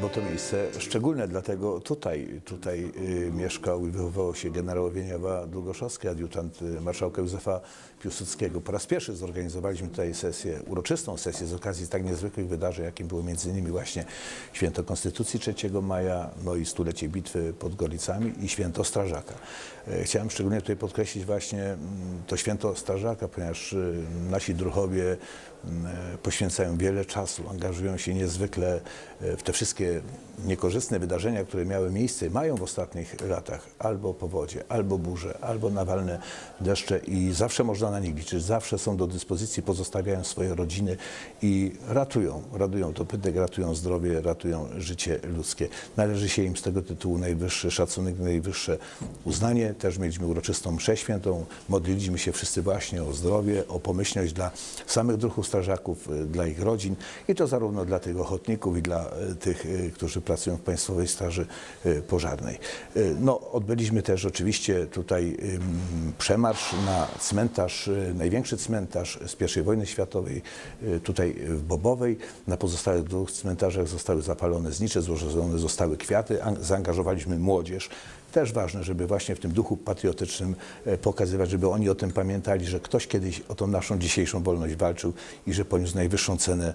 bo to miejsce szczególne, dlatego tutaj, tutaj y, mieszkał i wychowywał się generał Wieniawa Długoszowski, adiutant y, marszałka Józefa Piłsudskiego. Po raz pierwszy zorganizowaliśmy tutaj sesję, uroczystą sesję z okazji tak niezwykłych wydarzeń, jakim było między innymi właśnie Święto Konstytucji 3 maja, no i stulecie bitwy pod Gorlicami i Święto Strażaka. E, Chciałem szczególnie tutaj podkreślić właśnie mm, to Święto Strażaka, ponieważ y, nasi druhowie mm, e, poświęcają wiele czasu, angażują się niezwykle e, w te wszystkie niekorzystne wydarzenia, które miały miejsce, mają w ostatnich latach, albo powodzie, albo burze, albo nawalne deszcze i zawsze można na nich liczyć, zawsze są do dyspozycji, pozostawiają swoje rodziny i ratują, ratują dopytek, ratują zdrowie, ratują życie ludzkie. Należy się im z tego tytułu najwyższy szacunek, najwyższe uznanie. Też mieliśmy uroczystą mszę świętą, modliliśmy się wszyscy właśnie o zdrowie, o pomyślność dla samych druhów strażaków, y, dla ich rodzin i to zarówno dla tych ochotników i dla y, tych, y, którzy pracują w Państwowej Straży y, Pożarnej. Y, No, odbyliśmy też oczywiście tutaj przemarsz na cmentarz, y, największy cmentarz z I wojny światowej, y, tutaj w Bobowej. Na pozostałych dwóch cmentarzach zostały zapalone znicze, złożone zostały kwiaty, An- zaangażowaliśmy młodzież. Też ważne, żeby właśnie w tym duchu patriotycznym e, pokazywać, żeby oni o tym pamiętali, że ktoś kiedyś o tą naszą dzisiejszą wolność walczył i że poniósł najwyższą cenę.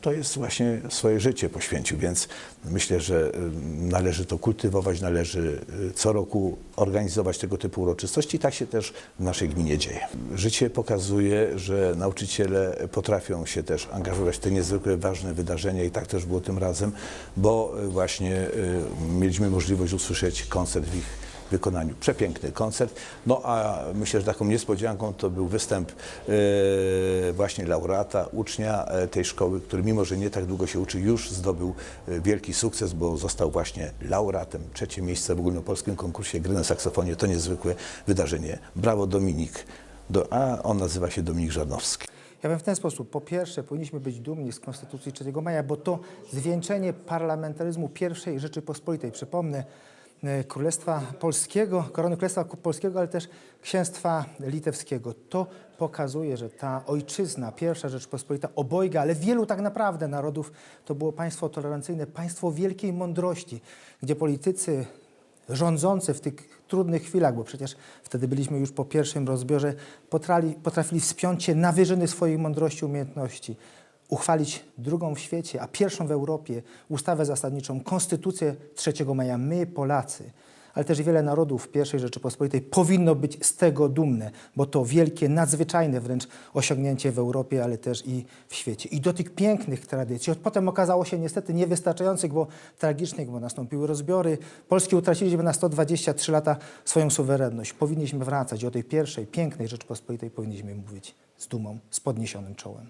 To jest właśnie swoje życie poświęcił, więc myślę, że y, należy to kultywować, należy y, co roku organizować tego typu uroczystości. Tak się też w naszej gminie dzieje. Życie pokazuje, że nauczyciele potrafią się też angażować w te niezwykle ważne wydarzenia i tak też było tym razem, bo y, właśnie y, mieliśmy możliwość usłyszeć koncert w ich wykonaniu. Przepiękny koncert. No a myślę, że taką niespodzianką to był występ e, właśnie laureata, ucznia e, tej szkoły, który mimo, że nie tak długo się uczy, już zdobył e, wielki sukces, bo został właśnie laureatem. Trzecie miejsce w ogólnopolskim konkursie gry na saksofonie. To niezwykłe wydarzenie. Brawo Dominik. Do, a on nazywa się Dominik Żarnowski. Ja bym w ten sposób, po pierwsze, powinniśmy być dumni z Konstytucji 3 maja, bo to zwieńczenie parlamentaryzmu pierwszej Rzeczypospolitej. Przypomnę, Królestwa Polskiego, korony Królestwa Polskiego, ale też Księstwa Litewskiego. To pokazuje, że ta ojczyzna, pierwsza Rzeczpospolita, obojga, ale wielu tak naprawdę narodów, to było państwo tolerancyjne, państwo wielkiej mądrości, gdzie politycy rządzący w tych trudnych chwilach, bo przecież wtedy byliśmy już po pierwszym rozbiorze, potrali, potrafili wspiąć się na wyżyny swojej mądrości, umiejętności, uchwalić drugą w świecie, a pierwszą w Europie ustawę zasadniczą, konstytucję 3 maja. My, Polacy, ale też wiele narodów I Rzeczypospolitej powinno być z tego dumne, bo to wielkie, nadzwyczajne wręcz osiągnięcie w Europie, ale też i w świecie. I do tych pięknych tradycji, choć potem okazało się niestety niewystarczających, bo tragicznych, bo nastąpiły rozbiory. Polski utraciliśmy na 123 lata swoją suwerenność. Powinniśmy wracać o tej pierwszej, pięknej Rzeczypospolitej powinniśmy mówić z dumą, z podniesionym czołem.